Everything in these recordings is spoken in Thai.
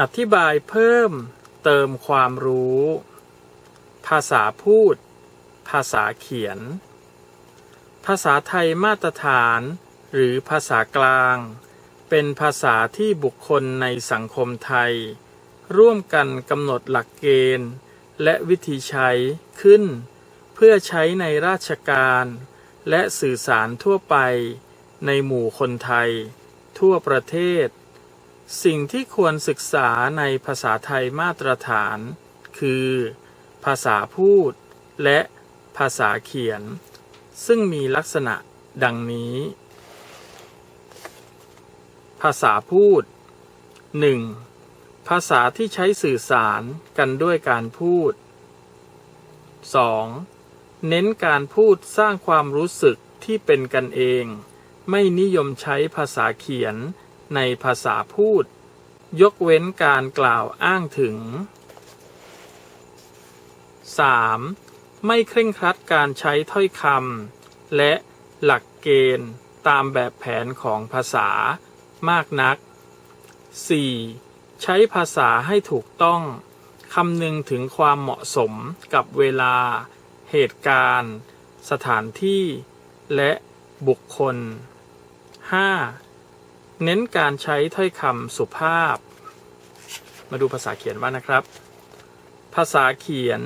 อธิบายเพิ่มเติมความรู้ ภาษาพูด ภาษาเขียน ภาษาไทยมาตรฐาน หรือภาษากลาง เป็นภาษาที่บุคคลในสังคมไทย ร่วมกันกำหนดหลักเกณฑ์ และวิธีใช้ขึ้น เพื่อใช้ในราชการ และสื่อสารทั่วไป ในหมู่คนไทย ทั่วประเทศ สิ่งที่ควรศึกษาในภาษาไทยมาตรฐาน คือ ภาษาพูด และภาษาเขียน ซึ่งมีลักษณะดังนี้ ภาษาพูด 1. ภาษาที่ใช้สื่อสารกันด้วยการพูด 2. เน้นการพูดสร้างความรู้สึกที่เป็นกันเอง ไม่นิยมใช้ภาษาเขียน ในภาษาพูด ยกเว้นการกล่าวอ้างถึง 3. ไม่เคร่งครัดการใช้ถ้อยคำและหลักเกณฑ์ตามแบบแผนของภาษามากนัก 4. ใช้ภาษาให้ถูกต้องคำนึงถึงความเหมาะสมกับเวลา เหตุการณ์ สถานที่ และบุคคล 5. เน้นการใช้ถ้อยคำสุภาพ มาดูภาษาเขียนว่านะครับ ภาษาเขียน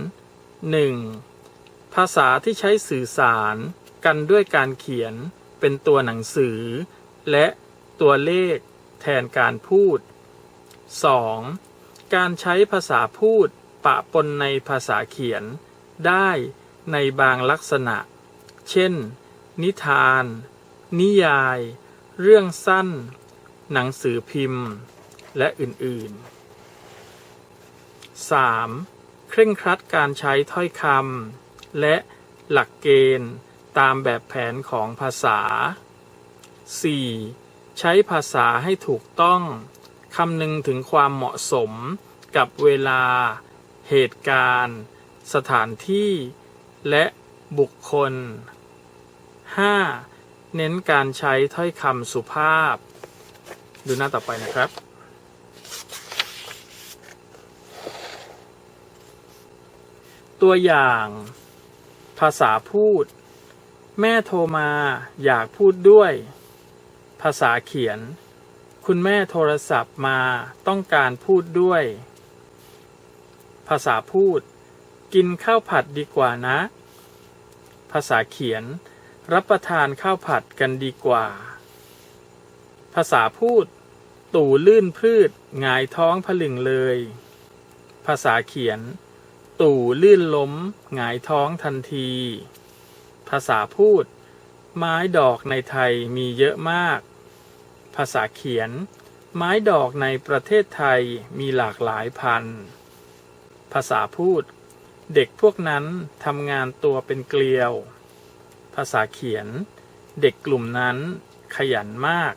1. ภาษาที่ใช้สื่อสารกันด้วยการเขียนเป็นตัวหนังสือ และตัวเลขแทนการพูด 2. การใช้ภาษาพูดปะปนในภาษาเขียนได้ในบางลักษณะ เช่น นิทาน นิยาย เรื่องสั้น หนังสือพิมพ์ และอื่น ๆ 3. เคร่งครัดการใช้ถ้อยคำและหลักเกณฑ์ตามแบบแผนของภาษา 4. ใช้ภาษาให้ถูกต้องคำนึงถึงความเหมาะสมกับเวลา เหตุการณ์ สถานที่ และบุคคล 5. เน้นการใช้ถ้อยคำสุภาพ ดูหน้าต่อไปนะครับ ตัวอย่างภาษาพูด แม่โทรมาอยากพูดด้วย ภาษาเขียน คุณแม่โทรศัพท์มาต้องการพูดด้วย ภาษาพูด กินข้าวผัดดีกว่านะ ภาษาเขียน รับประทานข้าวผัดกันดีกว่า ภาษาพูด ตู่ลื่นพืชหงายท้องผลึงเลย ภาษาเขียน ตู่ลื่นล้มหงายท้องทันที ภาษาพูด ไม้ดอกในไทยมีเยอะมาก ภาษาเขียน ไม้ดอกในประเทศไทยมีหลากหลายพัน ภาษาพูด เด็กพวกนั้นทำงานตัวเป็นเกลียว ภาษาเขียน เด็กกลุ่มนั้นขยันมาก